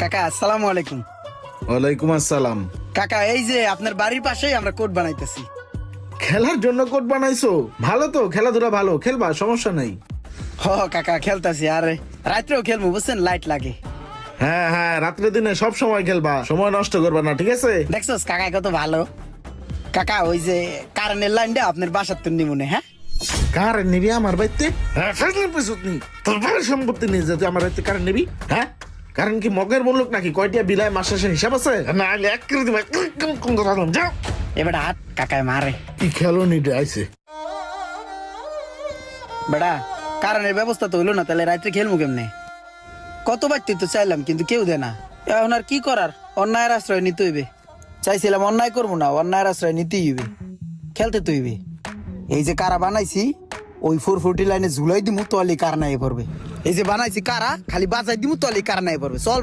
কাকা আসসালামু আলাইকুম। ওয়ালাইকুম আসসালাম। কাকা এই যে আপনার বাড়ির পাশেই আমরা কোর্ট বানাইতেছি। খেলার জন্য কোট বানাইছো? ভালো তো খেলাধুলা ভালো খেলবা সমস্যা নাই। হ কাকা খেলতাছি আর রাত্রেও খেলব বুঝছেন? লাইট লাগে। হ্যাঁ হ্যাঁ রাত্রে দিনে সব সময় খেলবা সময় নষ্ট করবা না ঠিক আছে? দেখছোস কাকা কত ভালো। কাকা ওই যে কারেন্টের লাইনটা আপনার বাসার তো নিমুনে হ্যাঁ? কার নিবি আমার বাড়িতে? হ্যাঁ ফেসলে পেছত নি তোর বাড়ির সম্পত্তি নেই যে তুই আমার বাড়িতে কারেন্ট নিবি হ্যাঁ? কারণ কি মগের মূল্য নাকি? কয়টা বিলাই মাসে শেষে হিসাব আছে? না হলে এক করে দিবা যাও এবার হাত কাকায় মারে। কি খেলো নিতে আইছে। বেড়া কারেন্টের ব্যবস্থা তো হইল না তাহলে রাত্রে খেলব কেমনে? কত বাড়তি তো চাইলাম কিন্তু কেউ দেয় না। এখন আর কি করার? অন্যায়ের আশ্রয় নিতে হইবে। চাইছিলাম অন্যায় করব না অন্যায়ের আশ্রয় নিতেই হইবে। খেলতে তো হইবে। এই যে কারা বানাইছি ওই ফোর ফোরটি লাইনে ঝুলাই দিমু তলি কার নাই পড়বে এই যে বানাইছি কারা, খালি বাজাই দিমু তলি কার নাই পড়বে চল।